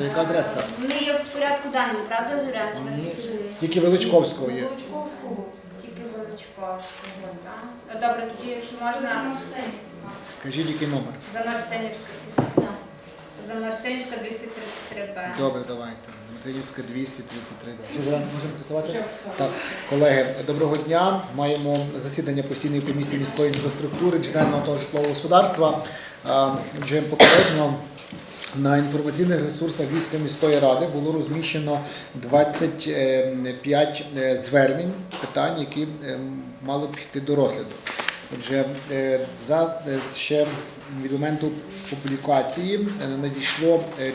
то яка адреса? Вони є в порядку денному, правда, Зоряна? Чи Ні. скажи? Тільки Величковського є. Величковського. Тільки Величковського, так. Ну, Добре, тоді, якщо можна, Кажіть, який номер. Замарстинівська. Замарстинівська 233Б. Добре, давайте. Матинівська 233. Чи ви можемо працювати? Так, колеги, доброго дня. Маємо засідання постійної комісії міської інфраструктури, джерельного та житлового господарства. Вже попередньо на інформаційних ресурсах Львівської міської ради було розміщено 25 е, звернень, питань, які е, мали б йти до розгляду. Отже, е, за ще від моменту публікації надійшло е,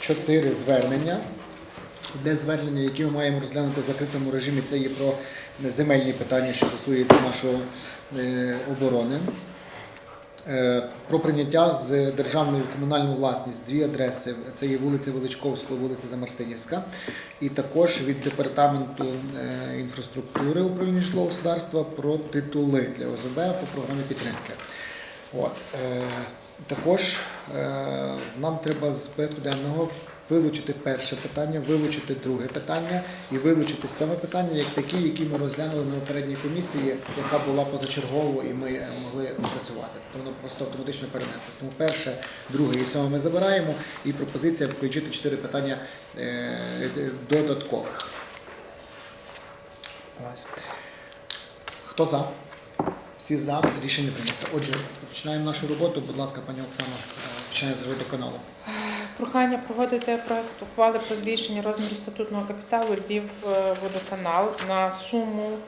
чотири звернення. Одне звернення, яке ми маємо розглянути в закритому режимі, це є про земельні питання, що стосуються нашої оборони. Е, Про прийняття з державної в комунальну власність дві адреси. Це є вулиця Величковського, вулиця Замарстинівська. І також від департаменту е, інфраструктури управління житлового господарства про титули для ОЗБ по програмі підтримки. От, е, також нам треба з порядку денного вилучити перше питання, вилучити друге питання і вилучити сьоме питання як такі, які ми розглянули на попередній комісії, яка була позачергово і ми могли опрацювати. Тобто воно просто автоматично перенеслося. Тому перше, друге і сьоме ми забираємо, і пропозиція включити чотири питання е, додаткових. Ось. Хто за? Всі за рішення прийнято. Отже, починаємо нашу роботу. Будь ласка, пані Оксана, е, починаємо з водоканалу. Прохання проводити проект ухвали про збільшення розміру статутного капіталу Львів е, водоканал на суму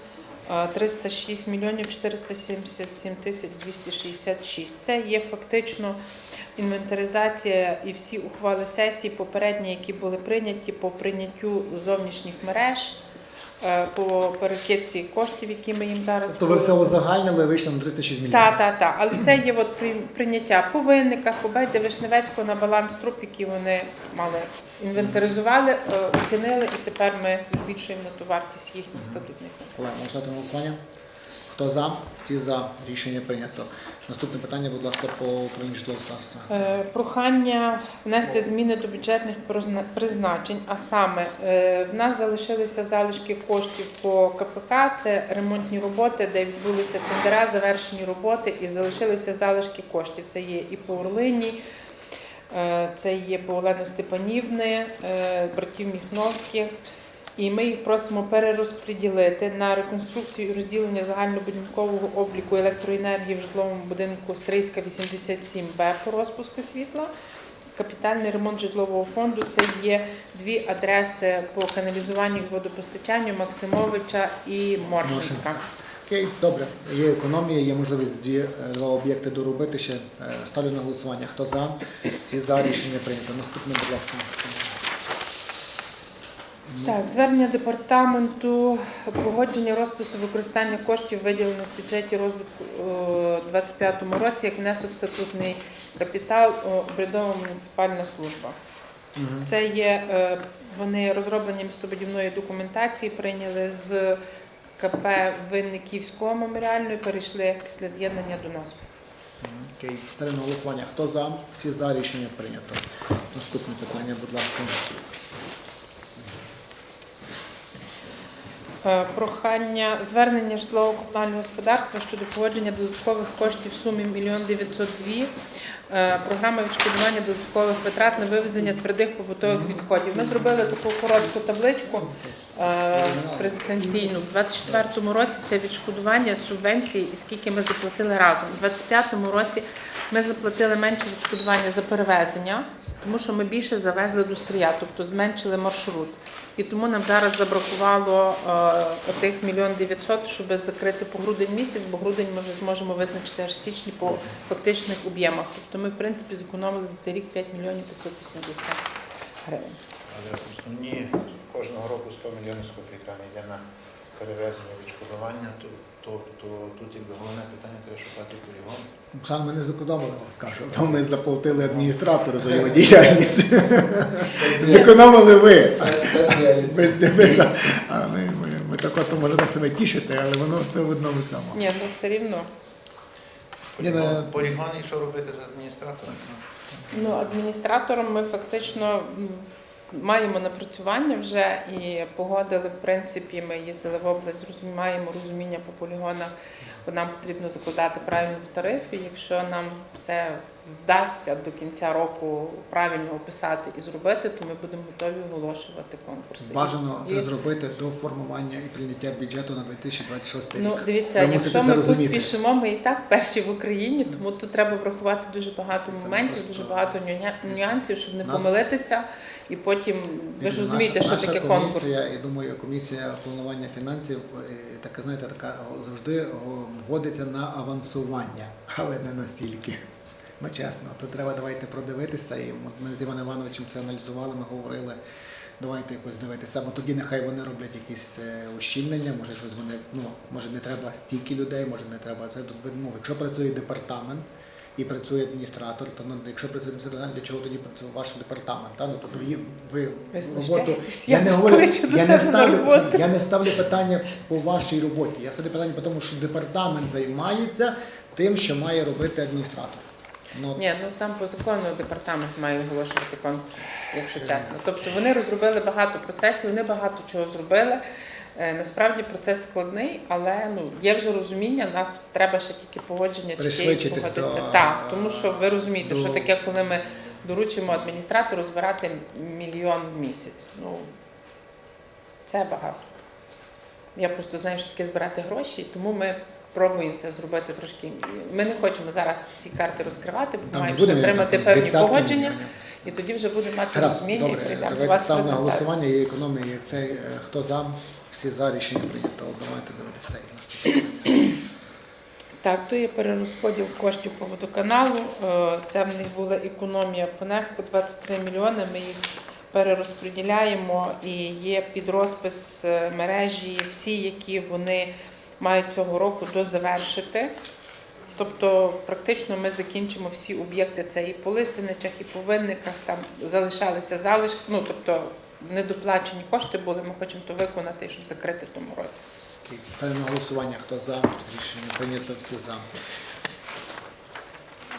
е, 306 мільйонів 477 тисяч 266. Це є фактично інвентаризація і всі ухвали сесії попередні, які були прийняті по прийняттю зовнішніх мереж, е, по перекидці коштів, які ми їм зараз Тобто ви все узагальнили, вийшло на 306 мільйонів. так, так, так. Але це є от при- прийняття по винниках, по Бейде Вишневецького на баланс труп, які вони мали інвентаризували, е, оцінили, і тепер ми збільшуємо на ту вартість їхніх статутних. Олег, можна на голосування? Хто за? Всі за. Рішення прийнято. Наступне питання, будь ласка, по управлінню житлового. Е, Прохання внести зміни до бюджетних призначень, а саме е, в нас залишилися залишки коштів по КПК, це ремонтні роботи, де відбулися тендера, завершені роботи, і залишилися залишки коштів. Це є і по Орлині, е, це є по Олени Степанівни, братів Міхновських. І ми їх просимо перерозподілити на реконструкцію і розділення загальнобудинкового обліку електроенергії в житловому будинку Стрийська 87Б по розпуску світла. Капітальний ремонт житлового фонду це є дві адреси по каналізуванню і водопостачанню Максимовича і Моршинська. Окей, добре. Є економія, є можливість дві, е, два об'єкти доробити ще. Е, Ставлю на голосування. Хто за? Всі за. Рішення прийнято. Наступне, будь ласка. Так, звернення департаменту погодження розпису використання коштів, виділених в бюджеті розвитку у 2025 році, як внесок в статутний капітал обрядова муніципальна служба. Мгм. Це є е, вони розроблення містобудівної документації, прийняли з КП Винниківського меморіального і перейшли після з'єднання до нас. Окей, ставлю на голосування. Хто за? Всі за. Рішення прийнято. Наступне питання, будь ласка. Прохання звернення житлово-комунального господарства щодо погодження додаткових коштів в сумі 1 902 Е, Програма відшкодування додаткових витрат на вивезення твердих побутових відходів. Ми зробили таку коротку табличку е, презентаційну. У 2024 році це відшкодування субвенції і скільки ми заплатили разом. У 2025 році ми заплатили менше відшкодування за перевезення, тому що ми більше завезли до стрія, тобто зменшили маршрут. І тому нам зараз забракувало е, отих мільйон дев'ятсот, щоб закрити по грудень місяць, бо грудень ми вже зможемо визначити аж січні по фактичних об'ємах. Тобто ми, в принципі, зекономили за цей рік 5 мільйонів 580 гривень. Але основні кожного року 100 мільйонів з копійками йде на перевезення відшкодування, то, то, то тут якби головне питання треба шукати полігон. Оксана, ми не зекономили, вам скажу. Бо Ми заплатили адміністратору за його діяльність. Зекономили ви. Без, а ми, так от можемо себе тішити, але воно все в одному цьому. Ні, ну все рівно. Полігон, ну, і що робити з адміністратором? Ну, адміністратором ми фактично маємо напрацювання вже і погодили, в принципі, ми їздили в область, маємо розуміння по полігонах, бо нам потрібно закладати правильно в тарифі. Якщо нам все вдасться до кінця року правильно описати і зробити, то ми будемо готові оголошувати конкурси. Бажано І- це зробити до формування і прийняття бюджету на 2026 рік. Ну, дивіться, Ви якщо ми розуміти. поспішимо, ми і так перші в Україні, тому тут треба врахувати дуже багато Це моментів, просто- дуже багато нюня- нюансів, щоб не Нас- помилитися. І потім ви ж розумієте, наша- що наша таке конкурс. комісія, Я думаю, комісія планування фінансів е, така, знаєте, така завжди о, вводиться на авансування, але не настільки. Ну чесно, то треба давайте продивитися. І ми з Іваном Івановичем це аналізували, ми говорили. Давайте якось дивитися, бо тоді нехай вони роблять якісь е, ущільнення, може щось вони, ну може не треба стільки людей, може не треба це. Тут, ну, якщо працює департамент і працює адміністратор, то ну, якщо працює адміністратор, для чого тоді працює ваш департамент? Та? Ну, тобто ви, ви Ви роботу. Я Я не говорю, я не ставлю, роботу. я не ставлю питання по вашій роботі. Я ставлю питання по тому, що департамент займається тим, що має робити адміністратор. Ну, Ні, ну там по закону департамент має оголошувати конкурс, якщо чесно. Тобто вони розробили багато процесів, вони багато чого зробили. Е, Насправді процес складний, але ну є вже розуміння. Нас треба ще тільки погодження чи Пришвидшитись погодитися. до- Так, тому що ви розумієте, до- що таке, коли ми доручимо адміністратору збирати мільйон в місяць. Ну це багато. Я просто знаю, що таке збирати гроші, тому ми пробуємо це зробити трошки. Ми не хочемо зараз ці карти розкривати, бо там маємо буде ще отримати певні погодження, мільйонів. і тоді вже будемо мати Гаразд, розуміння і добре, прийдемо до давайте вас ставимо на презентацію. голосування, є економія, є цей, е, хто за, всі за рішення прийнято. Давайте дивитися цей наступний. Так, то є перерозподіл коштів по водоканалу. Е, Це в них була економія по нефту 23 мільйони. Ми їх перерозподіляємо і є під розпис е, мережі всі, які вони мають цього року дозавершити. Тобто, практично ми закінчимо всі об'єкти. Це і по Лисиничах, і по винниках. Там залишалися залишки. Ну тобто недоплачені кошти були. Ми хочемо то виконати, щоб закрити тому році. Ставлю на голосування, хто за, рішення прийнято, всі за.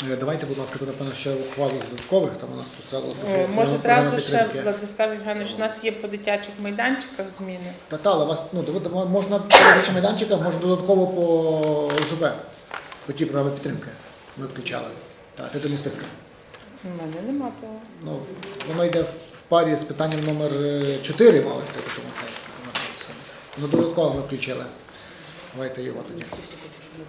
Е, Давайте, будь ласка, тут, напевно, ще ухвалу з додаткових, там у нас стосувалося. Е, Може, зразу ще Владислав Євгенович, у нас є по дитячих майданчиках зміни. Та та, але вас ну можна по робочих майданчиках, можна додатково по ОСБ, по ті програми підтримки. Ми включали. Так, титульні списки. У мене нема того. Ну, воно йде в парі з питанням номер 4, мало тому це ну, додатково ми включили. Давайте його тоді.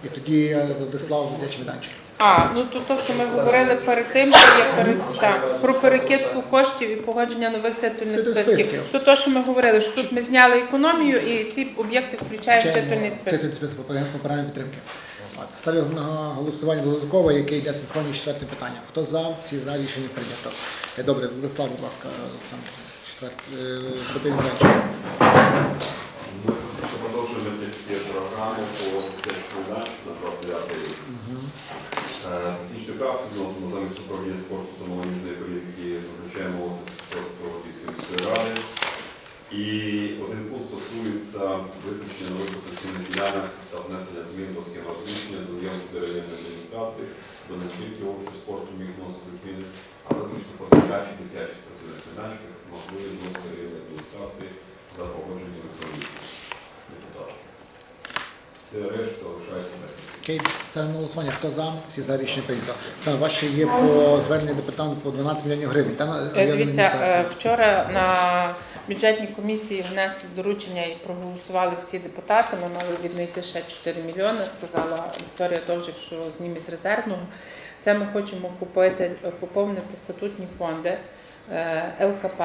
І тоді е, Владислав дитячий майданчик. А, ну то, то, що ми говорили перед тим, що є пере... так, про перекидку коштів і погодження нових титульних Титульних списків. списків. То то, що ми говорили, що тут ми зняли економію і ці об'єкти включаємо в титульний список. Титульний список по програмі- підтримки. От, ставлю на голосування додаткове, яке йде синхронні з четвертим питанням. Хто за, всі за рішення прийнято. Е, Добре, Владислав, будь ласка, Олександр, четвертий, спортивний майданчик. Ми фактично продовжуємо тільки програму по дитячому майданчику на 29 рік. Правку вносимо замість управління спорту та молодіжної політики зазначаємо офіс спорту Львівської міської ради. І один пункт стосується визначення нових професійних ділянок та внесення змін до схеми розміщення до районної адміністрації, бо не тільки офіс спорту міг вносити зміни, але виключно по дитячі дитячі спортивних майданчиках можливі вносити районної адміністрації за погодженням комісії решта лишається так. Окей, ставимо на голосування. Хто за, всі за рішення прийнято. Та, ваші є по зверненню департаменту по 12 мільйонів гривень. Та, на Е, Дивіться, е, вчора на бюджетній комісії внесли доручення і проголосували всі депутати. Ми мали віднайти ще 4 мільйони, сказала Вікторія Довжик, що зніме з резервного. Це ми хочемо купити, е, поповнити статутні фонди е, ЛКП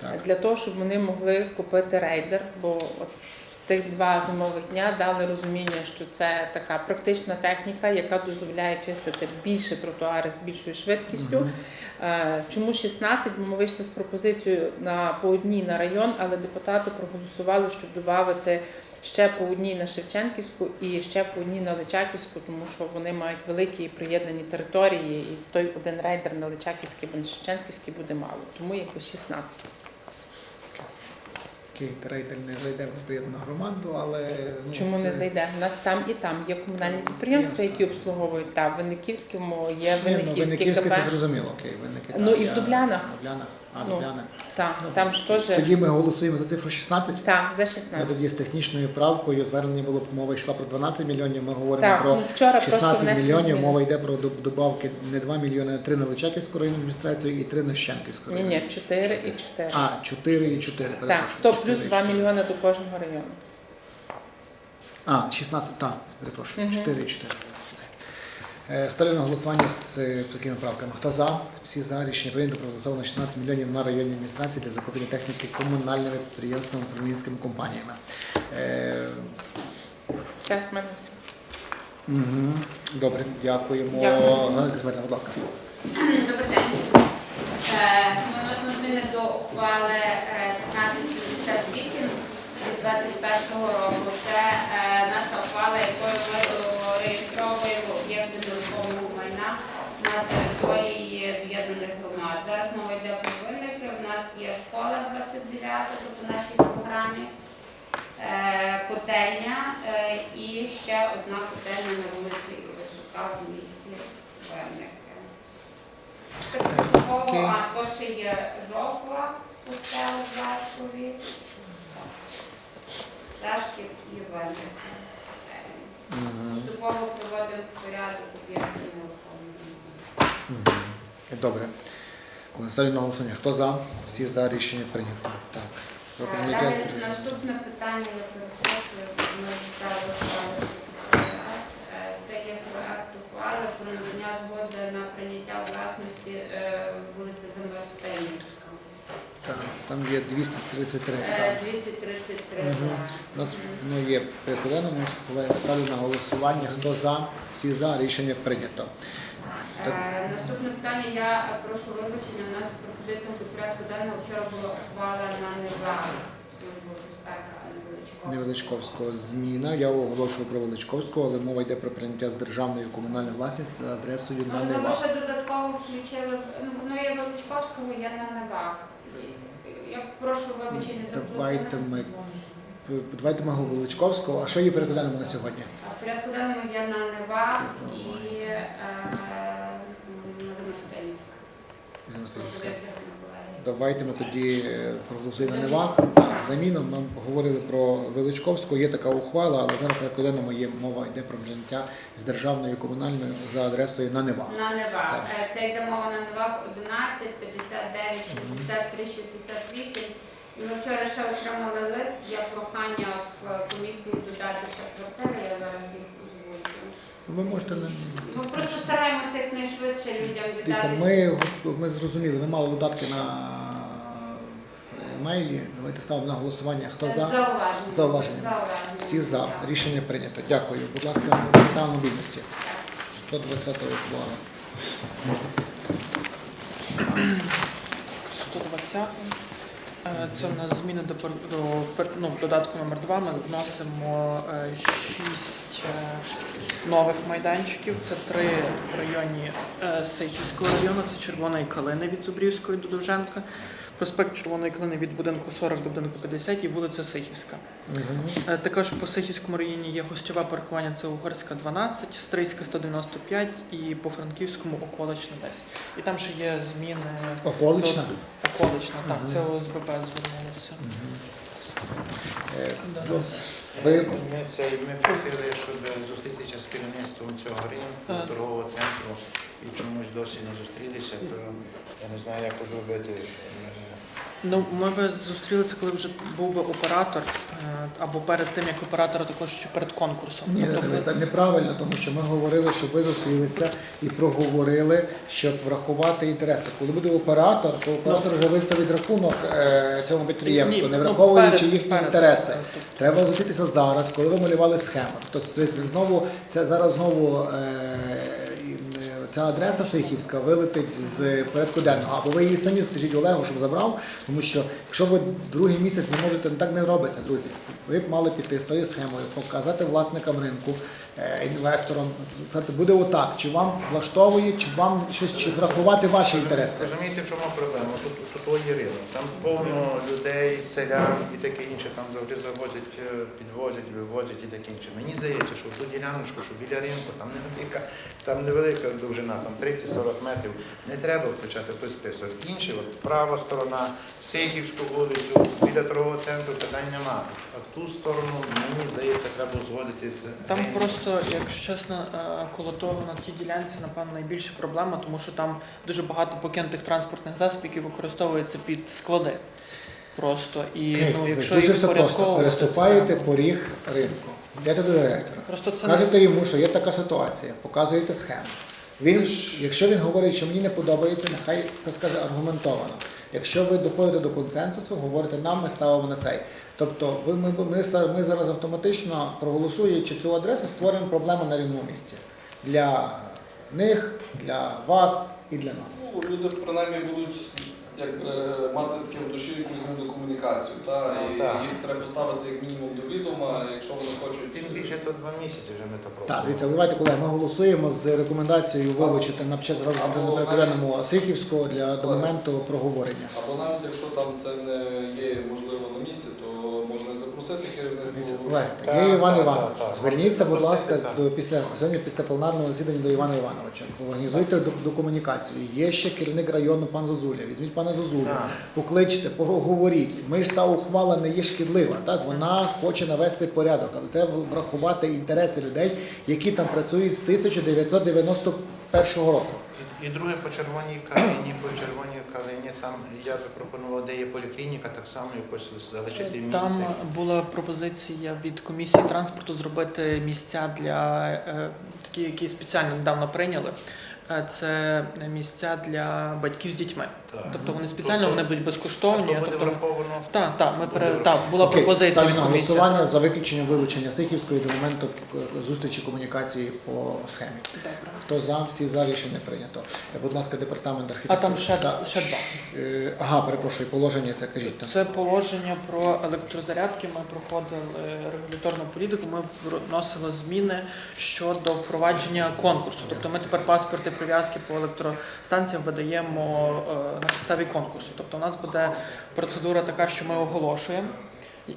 Так. для того, щоб вони могли купити рейдер, бо от тих два зимових дня дали розуміння, що це така практична техніка, яка дозволяє чистити більше тротуари з більшою швидкістю. Е, Чому 16? Бо ми вийшли з пропозицією на по одній на район, але депутати проголосували, щоб додати ще по одній на Шевченківську і ще по одній на Личаківську, тому що вони мають великі і приєднані території, і той один рейдер на Личаківській або на Шевченківській буде мало. Тому якби 16. Окей, Рейтель не зайде в об'єднану громаду, але ну, Чому не е, зайде? У нас там і там є комунальні підприємства, які обслуговують. Та в Винниківському є Винниківське ну, Винниківське КП. це зрозуміло, окей, винники. Ну, там, і в Дублянах. В Дублянах, а, Ну. Так, Ну, там ж теж Тоді ми голосуємо за цифру 16. так, за Ми 16. тоді з технічною правкою звернення було мова йшла про 12 мільйонів. Ми говоримо Так, про ну вчора 16 мільйонів. зміни. Мова йде про доб- добавки не 2 мільйони, а 3 на Личаківську районну адміністрацію і 3 на Щенківську Ні, районну. ні, 4 і 4. А, 4 і 4, Так, то плюс і 2 мільйони до кожного району. А, 16, так, перепрошую, Мгм. 4 і 4. Е, ставлю на голосування з е, такими правками. Хто за? Всі за рішення прийнято проголосовано 16 мільйонів на районній адміністрації для закупівлі техніки комунальними підприємствами управлінськими компаніями. Е, все, в мене все. Угу. Добре, дякуємо. Дякую. Змельна, будь ласка. Добрий. Ми вносимо зміни до ухвали 1558 2021 року. Це е, наша ухвала, якою ми реєстровуємо об'єкти нерухомого майна на території об'єднаних громад. Зараз мова йде про винники. У нас є школа 29, тобто в нашій програмі, е, котельня е, і ще одна котельня на вулиці Висока в місті Винники. Також ще є жовтва у Вершові. Жашків і. Угу. Поступово приводимо в порядок нерухомого. Угу. Добре. Коли ставлю на голосування, хто за? Всі за рішення прийнято. Так. Про Е, прийняття Далі наступне питання, я перепрошую, ми ставили. Е, Це є проект ухвали про надання згоди на прийняття власності е, вулиці Замерстинівська. Так, там є 233. Е, Так. 233 Мгм. за. У нас воно є прихиленому, ставлю на голосування. Хто за? Всі за рішення прийнято. Так. Е, Наступне питання. Я прошу вибачення. У нас пропозиція до порядку денного вчора була ухвала на НЕВА службу безпеки, а не. Невеличковського зміна. Я оголошую про Величковського, але мова йде про прийняття з державної в комунальну власність за адресою на Можливо, Нева. ще додатково включили, ну, воно є Величковського, є на Невах. Я прошу вибачення за Давайте ми давайте ми Величковського. А що є перед на сьогодні? А порядку денному я на Нева і е, на Замостелівська. Давайте ми тоді е, проголосуємо на Невах. Заміну ми говорили про Величковську. Є така ухвала, але зараз порядку денному є мова йде про прийняття з державної комунальної за адресою на Невах. На Невах. Так. Е, Це йде мова на Невах 11, 59, 63, 68. І Ми вчора ще отримали лист для прохання в комісії додати ще квартири, я зараз їх озвучу. Ви можете не Ми просто стараємося якнайшвидше людям дивіться. віддати. Ми, ми зрозуміли, ми мали додатки на емейлі. Давайте ставимо на голосування. Хто за? Зауваження. Зауваження. Всі за. Рішення прийнято. Дякую. Будь ласка, мета мобільності. 120 ухвала. 120. Е, Це в нас зміни до, до ну, додатку номер 2 Ми вносимо 6 нових майданчиків. Це три в районі е, Сихівського району. Це Червоної калини від Зубрівської до Довженка, проспект Червоної калини від будинку 40 до будинку 50 і вулиця Сихівська. Е, Також по Сихівському районі є гостьове паркування, це Угорська 12, Стрийська 195 і по Франківському околична 10. І там ще є зміни. Околична. до- Околична, так, Мгм. це ОСББ звернулося. Ви Ми, це, ми просили, щоб зустрітися з керівництвом цього ринку, торгового центру, і чомусь досі не зустрілися, то я не знаю, як зробити. Ну, ми би зустрілися, коли вже був би оператор, е, або перед тим, як оператора, також ще перед конкурсом. Ні, Тобто, це, неправильно, тому що ми говорили, щоб ви зустрілися і проговорили, щоб врахувати інтереси. Коли буде оператор, то оператор вже виставить рахунок е, цьому підприємству, Ні, не ну, враховуючи перед- їхні перед. інтереси. Тобто, Треба зустрітися зараз, коли ви малювали схему. Тобто тобто, знову це зараз знову е, ця адреса Сихівська вилетить з порядку денного. Або ви її самі скажіть Олегу, щоб забрав, тому що якщо ви другий місяць не можете, так не робиться, друзі. Ви б мали піти з тою схемою, показати власникам ринку, інвестором. Сказати, буде отак, чи вам влаштовує, чи вам щось чи врахувати ваші інтереси. Розумієте, в чому проблема? Тут, тут є ринок. Там повно людей, селян і таке інше, там завжди завозять, е, підвозять, вивозять і таке інше. Мені здається, що ту діляночку, що біля ринку, там невелика, там невелика довжина, там 30-40 метрів, не треба включати той список. Інші, от права сторона, Сейківську вулицю, біля торгового центру питань нема. Ту сторону, мені здається, треба узгодити з Там просто, якщо чесно, е, коло того на тій ділянці, напевно, найбільша проблема, тому що там дуже багато покинутих транспортних засобів, які використовуються під склади. Просто і Окей, ну, якщо дуже все просто. Переступаєте це- поріг ринку. Йдете до директора. Просто це не Кажете йому, що є така ситуація, показуєте схему. Він, ж... якщо він говорить, що мені не подобається, нехай це скаже аргументовано. Якщо ви доходите до консенсусу, говорите нам, ми ставимо на цей. Тобто, ви ми, ми, ми, ми зараз автоматично проголосуючи цю адресу, створюємо проблему на рівному місці для них, для вас і для нас. Ну, люди принаймні будуть якби мати таке в душі якусь гнилу комунікацію, та Ну, і так. їх треба ставити як мінімум до відома, якщо вони хочуть. Тим більше то два місяці вже ми то Так, просимо. дивіться, давайте, колеги, ми голосуємо з рекомендацією вилучити на час Або розгляду Сихівського для до моменту проговорення. Або навіть якщо там це не є можливо на місці, то можна запросити керівництво. Так, є Іван так, Іванович. так, так. Зверніться, будь ласка, Так. до після сьогодні після пленарного засідання до Івана Івановича. Організуйте до, до комунікацію. Є ще керівник району пан Зозуля. Візьміть пана Зозулю, Так. покличте, поговоріть. Ми ж та ухвала не є шкідлива. Так вона хоче навести порядок, але треба врахувати інтереси людей, які там працюють з 1991 року. І, друге по червоній калині, по червоній калині, там я би пропонував, де є поліклініка, так само якось залишити місце. Там була пропозиція від комісії транспорту зробити місця для е, такі, які спеціально недавно прийняли. Е, Це місця для батьків з дітьми. Так. Тобто вони спеціально Тобто- вони будуть безкоштовні. То Тобто, враховано. так, так, ми пере... так, була Окей, пропозиція від комісії. голосування за виключення вилучення Сихівської до моменту зустрічі комунікації по схемі. Добре. Хто за, всі за рішення прийнято. Е, Будь ласка, департамент А там ще, Да. ще два. Е, Ага, перепрошую, положення це кажіть. там. Це положення про електрозарядки. Ми проходили регуляторну політику. Ми вносили зміни щодо впровадження конкурсу. Тобто ми тепер паспорти прив'язки по електростанціям видаємо е, на підставі конкурсу. Тобто у нас буде процедура така, що ми оголошуємо.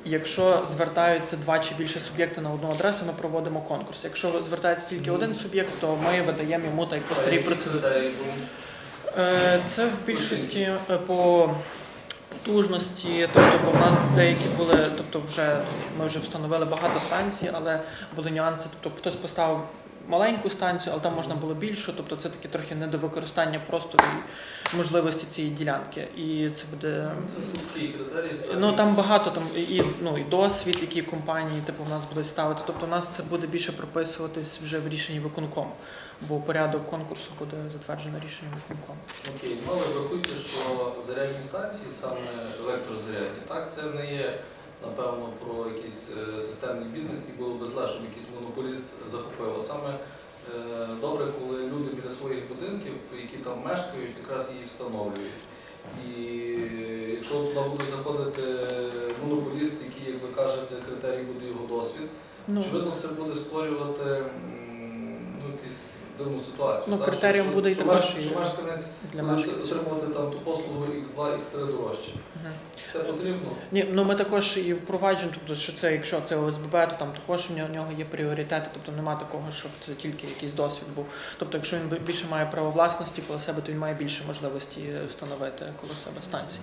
Якщо звертаються два чи більше суб'єкти на одну адресу, ми проводимо конкурс. Якщо звертається тільки один суб'єкт, то ми видаємо йому так по старій процедурі. Е, Це в більшості е, по потужності, тобто бо в нас деякі були, тобто вже ми вже встановили багато станцій, але були нюанси. Тобто хтось поставив маленьку станцію, але там можна було більшу. Тобто це таке трохи недовикористання простору і можливості цієї ділянки. І це буде так. Ну там багато там і ну і досвід, які компанії типу в нас будуть ставити. Тобто, у нас це буде більше прописуватись вже в рішенні виконкому, бо порядок конкурсу буде затверджено рішенням виконкому. Окей, ну але врахуйте, що зарядні станції, саме електрозарядні, так, це не є, напевно, про якийсь е, системний бізнес, і було би зле, щоб якийсь монополіст захопив. А саме е, добре, коли люди біля своїх будинків, які там мешкають, якраз її встановлюють. І якщо туди буде заходити монополіст, який, як ви кажете, критерій буде його досвід, Ну, очевидно, це буде створювати якусь ситуацію. Ну, так, критерієм що- буде і що також і що мешканець для буде мешканців. отримувати там ту послугу X2, X3 дорожче. Мгм. Це потрібно. Ні, ну ми також і впроваджуємо, тобто, що це, якщо це ОСББ, то там також в нього- в нього є пріоритети, тобто нема такого, щоб це тільки якийсь досвід був. Тобто, якщо він бі- більше має право власності коло себе, то він має більше можливості встановити коло себе станції.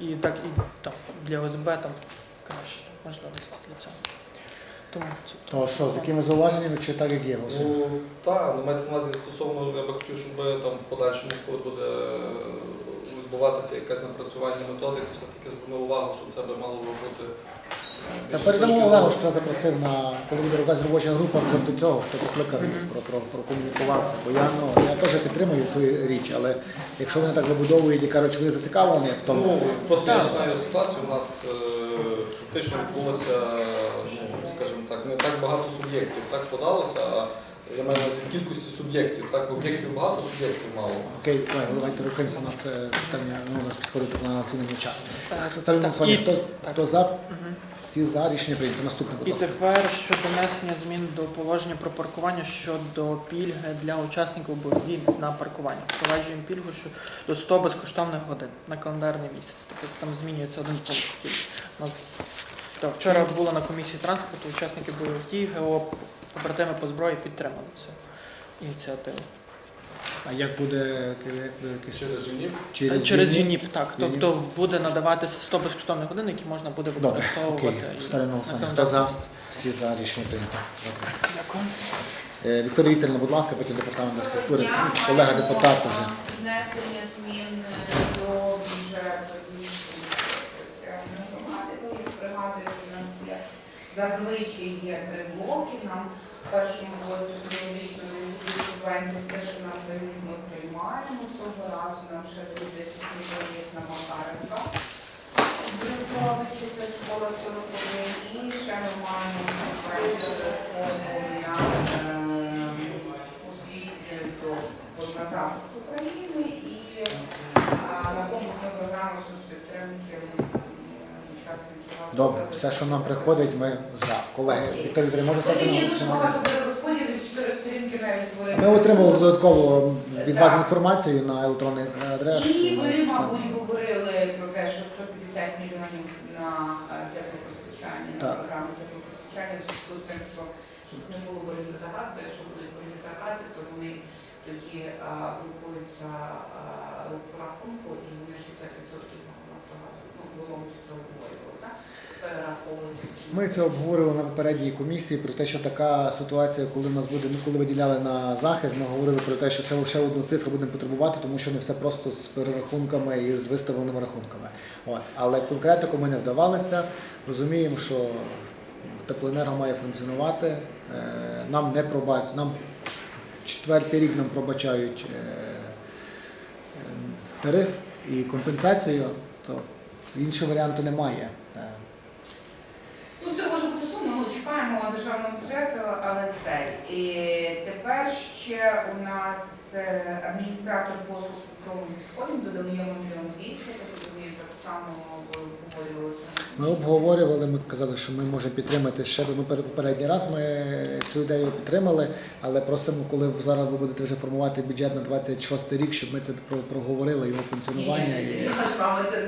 І так і там для ОСБ там краще можливості для цього. То що, з якими зауваженнями чи так як є голосуємо? Ну так, ну мається на увазі стосовно, я би хотів, щоб там в подальшому, коли буде е, відбуватися якесь напрацювання методики, все-таки звернув увагу, що це би мало би бути. е, Та передамо Олегу, що я запросив на коли буде якась робоча група вже до цього, що покликав про, про, прокомунікуватися. Бо я ну я теж підтримую цю річ, але якщо вони так вибудовують і кажуть, що вони зацікавлені в тому. Ну, просто я знаю ситуацію. У нас е, фактично відбулося, ну, скажімо так, не так багато суб'єктів так подалося, а Я маю на увазі кількості суб'єктів. Так, об'єктів багато, суб'єктів мало. Окей, давай, давайте рухаємося. У нас е, питання, ну, у нас підходить плану засідання час. Так, Ставлю на так, голосування. Хто, хто за? Всі за. Рішення прийнято. Наступне, будь І ласка. тепер щодо внесення змін до положення про паркування щодо пільги для учасників бойових дій на паркування. Впроваджуємо пільгу що до 100 безкоштовних годин на календарний місяць. Тобто там змінюється один пункт. У нас- Так, вчора була на комісії транспорту, учасники бойових дій, ГО, побратими по зброї підтримали цю ініціативу. А як буде, Через ЮНІП. через, Через ЮНІП? Так. ЮНІП. Тобто буде надаватися 100 безкоштовних годин, які можна буде Добре, використовувати. окей. і Ставлю на на голосування. Хто за? Всі за. Рішення прийнято. Добре. Дякую. Е, Вікторія Вікторівна, будь ласка, потім департамент дня. Колега Маємо вже. Внесення змін до бюджету Львівської територіальної громади. Ви пригадуєте, у нас є зазвичай є три блоки. Нам в першому блоці економічно субвенції все, що нам дають, ми приймаємо. Цього разу нам ще дають 10 мільйонів на Макаренка. Брюховичі, це школа 41. І ще ми маємо субвенцію на е, освіти до от на України і на комплексну програму соцпідтримки. Добре, все, що нам приходить, ми за. Колеги, Вікторія Вікторівна, може стати на голосування? Ми отримали додатково від вас інформацію на електронний адрес. І ви, мабуть, говорили про те, що 150 мільйонів на е, теплопостачання, на Так. програму теплопостачання, в зв'язку з тим, що щоб не було боротьби за газ, бо якщо будуть боротьби за газ, то вони тоді а, групуються а, по рахунку і вони 60% нафтогазу. Ну, мабуть, це Ми це обговорили на попередній комісії про те, що така ситуація, коли нас буде, ми коли виділяли на захист, ми говорили про те, що це ще одну цифру будемо потребувати, тому що не все просто з перерахунками і з виставленими рахунками. От. Але конкретику ми не вдавалися. Розуміємо, що теплоенерго має функціонувати. Е, Нам не пробач, нам четвертий рік нам пробачають е, е, тариф і компенсацію, то іншого варіанту немає. Е, Ну, це може бути сумно, чекаємо державного бюджету, але це. І тепер ще у нас е, адміністратор послуг побутовим відходом додаємо мільйон двісті, так само обговорювали. Ми обговорювали, ми казали, що ми можемо підтримати ще ми попередній раз. Ми цю ідею підтримали, але просимо, коли зараз ви будете вже формувати бюджет на 26 рік, щоб ми це проговорили його функціонування. І... Ми це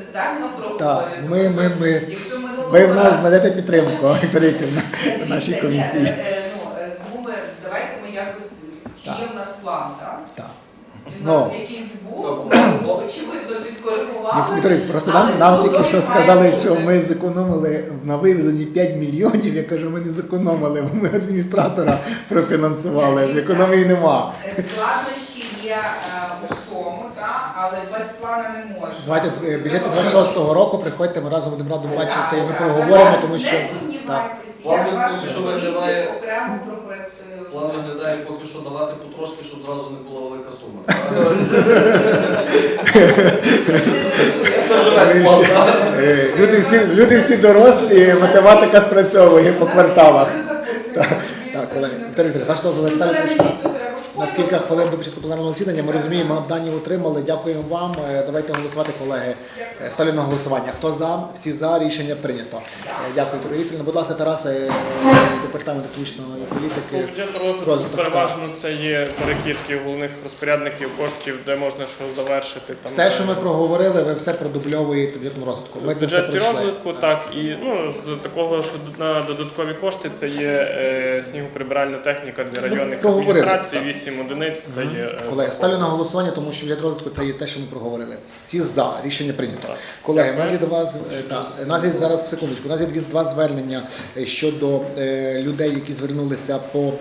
Так, проговорюємо. ми, ми, ми, Якщо минулого ви в нас разу- знайдете підтримку, Вікторія Вікторівна, на нашій Ні, комісії. е, е, Ну, е, тому ми, давайте ми якось, чи Так. є в нас план, так? Так. Він Ну. нас якийсь був, його, очевидно підкоригували. Вікторія, просто нам, нам тільки що сказали, бути. що ми зекономили на вивезенні 5 мільйонів. Я кажу, ми не зекономили, бо ми адміністратора профінансували. Економії нема. Складнощі є е, у всьому, так? але без плану не можна. Давайте е, бюджети 26-го року приходьте, ми разом будемо радом бачити, і ми проговоримо, тому що Не сумнівайтеся, я комісією виглядає- окремо пропрацюю. План виглядає поки що давати потрошки, щоб зразу не була велика сума. Це вже весь план. так? Е, люди всі, люди всі дорослі, математика спрацьовує по кварталах. Так, колеги, Вікторія Вікторівна, ваш дозвіл ставити на кілька хвилин до початку пленарного засідання. Ми розуміємо, дані отримали. Дякуємо вам. Е, Давайте голосувати, колеги. Е, Ставлю на голосування. Хто за? Всі за. Рішення прийнято. Е, Дякую, Вікторівна. Будь ласка, Тарас, департамент економічної політики. бюджету розвитку переважно це є перекидки головних розпорядників коштів, де можна що завершити. Там, Все, що ми проговорили, ви все продубльовуєте в бюджетному розвитку. Ми пройшли. розвитку, так і ну з такого, що на додаткові кошти це є е, снігоприбиральна техніка для районних Ну, адміністрацій, так. 8 одиниць. Це є е, Колеги, ставлю на голосування, тому що для розвитку це є те, що ми проговорили. Всі за рішення прийнято. Так. Колеги, у нас є до вас е, так, у нас є зараз секундочку. У нас є дві два звернення е, щодо е, людей, які звернулися по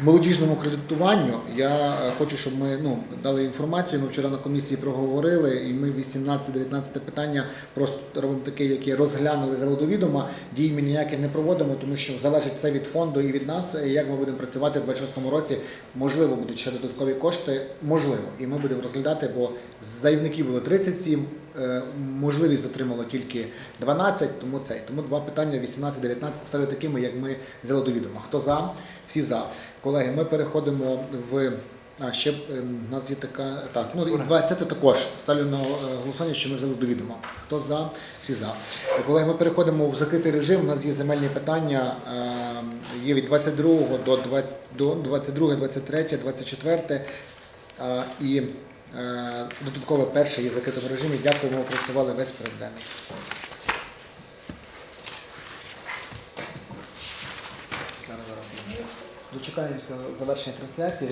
молодіжному кредитуванню. Я е, хочу, щоб ми ну дали інформацію. Ми вчора на комісії проговорили, і ми 18-19 питання просто робимо таке, яке розглянули до відома. Дій ми ніяких не проводимо, тому що залежить це від фонду і від нас. Як ми будемо працювати в 26-му році? Можливо, будуть ще додаткові кошти, можливо, і ми будемо розглядати, бо заявників було 37, е, можливість отримало тільки 12, тому цей. Тому два питання 18-19 стали такими, як ми взяли до відома. Хто за? Всі за. Колеги, ми переходимо в. А, ще е, в нас є така. Так, ну і 20 також. Ставлю на е, голосування, що ми взяли до відома. Хто за? Всі за. Е, Колеги, ми переходимо в закритий режим. У нас є земельні питання. е, Є від 22 до 20 до 22, 23, 24. І е, додаткове перше є закритому режимі. Дякуємо, працювали весь порядок. Дочекаємося завершення трансляції.